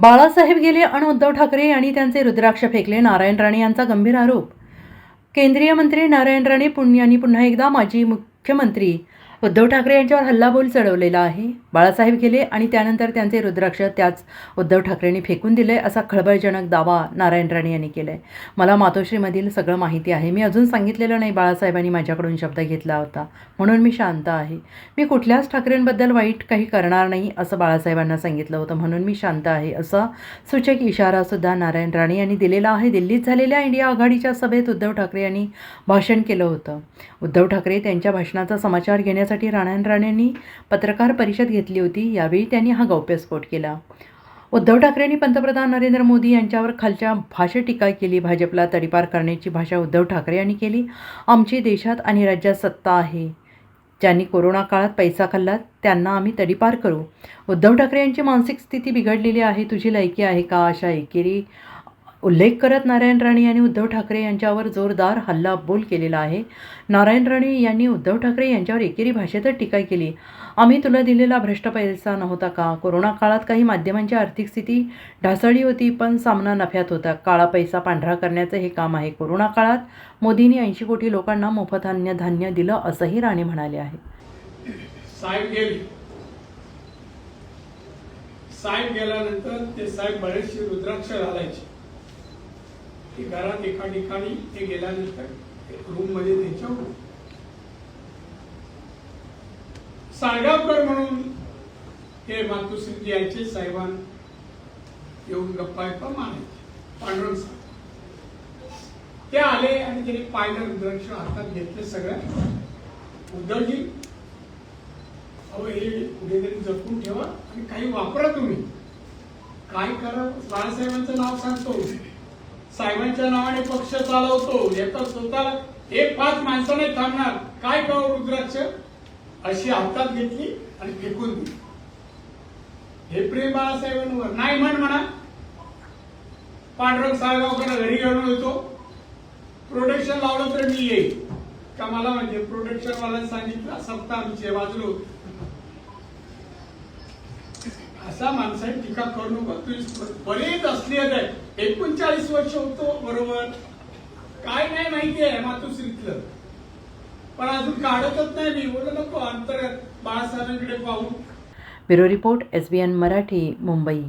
बाळासाहेब गेले आणि उद्धव ठाकरे यांनी त्यांचे रुद्राक्ष फेकले नारायण राणे यांचा गंभीर आरोप. केंद्रीय मंत्री नारायण राणे पुण्यांनी यांनी पुन्हा एकदा माजी मुख्यमंत्री उद्धव ठाकरे यांच्यावर हल्लाबोल चढवलेला आहे. बाळासाहेब गेले आणि त्यानंतर त्यांचे रुद्राक्ष त्याच उद्धव ठाकरेंनी फेकून दिले असा खळबळजनक दावा नारायण राणे यांनी केला आहे मला मातोश्रीमधील सगळं माहिती आहे. मी अजून सांगितलेलं नाही. बाळासाहेबांनी माझ्याकडून शब्द घेतला होता. म्हणून मी शांत आहे. मी कुठल्याच ठाकरेंबद्दल वाईट काही करणार नाही असं बाळासाहेबांना सांगितलं होतं. म्हणून मी शांत आहे असा सूचक इशारासुद्धा नारायण राणे यांनी दिलेला आहे. दिल्लीत झालेल्या इंडिया आघाडीच्या सभेत उद्धव ठाकरे यांनी भाषण केलं होतं. उद्धव ठाकरे त्यांच्या भाषणाचा समाचार घेण्यासाठी नारायण राणेंनी पत्रकार परिषद घेतली होती. यावेळी त्यांनी हा गौप्यस्फोट केला. उद्धव ठाकरेंनी पंतप्रधान नरेंद्र मोदी यांच्यावर खालच्या भाषेत टीका केली. भाजपला तडीपार करण्याची भाषा उद्धव ठाकरे यांनी केली. आमची देशात आणि राज्यात सत्ता आहे. ज्यांनी कोरोना काळात पैसा खाल्ला त्यांना आम्ही तडीपार करू. उद्धव ठाकरे यांची मानसिक स्थिती बिघडलेली आहे. तुझी लायकी आहे का? अशा एकेरी उल्लेख करत नारायण राणे यांनी उद्धव ठाकरे यांच्यावर जोरदार हल्लाबोल केलेला आहे. नारायण राणे यांनी उद्धव ठाकरे यांच्यावर एकेरी भाषेतच टीका केली. आम्ही तुला दिलेला भ्रष्ट पैसा नव्हता का? कोरोना काळात काही माध्यमांची आर्थिक स्थिती ढासळली होती पण सामना नफ्यात होता. काळा पैसा पांढरा करण्याचं हे काम आहे. कोरोना काळात मोदींनी ऐंशी कोटी लोकांना मोफत अन्य धान्य दिलं असंही राणे म्हणाले आहे. साहेब गेले. साहेब गेल्यानंतर ते साहेब बरेचसे रुद्राक्ष घालायचे. घरात एका ठिकाणी ते गेल्यानंतर रूममध्ये त्यांच्या साळगावकर म्हणून हे मातुश्रीजी यांचे साहेबां येऊन गप्पा गप्पा मारायचे. पांडुरंग साहेब ते आले आणि त्यांनी पाहिलं रुद्राक्ष हातात घेतले सगळ्या उद्धवजी अहो हे कुठेतरी जपून ठेवा आणि काही वापरा तुम्ही. काय करा? बाळासाहेबांचं नाव सांगतो. साहेबांच्या नावाने पक्ष चालवतो याचा स्वतःला एक पाच माणसं नाही थांबणार. काय करू रुद्राक्ष? अशी हातात घेतली आणि फेकून दिली. हे प्रेम बाळासाहेबांवर. नाही म्हण म्हणा. पांडुरंग साळगावकर घरी घेऊन येतो. प्रोडक्शन लावलं तर मी येईल का मला म्हणजे प्रोडक्शन वाला सांगितलं? सप्ताह आमचे वाजलो असा माणसाने टीका करू नको. तुझी बरेच असले आहे. एकोणचाळीस वर्ष होतो बरोबर. काय नाही माहिती आहे मातोश्रीतलं. पण अजून काढतच नाही मी. बोललो नको अंतर बाळासाहेबांकडे पाहून bureau report S B N Marathi Mumbai.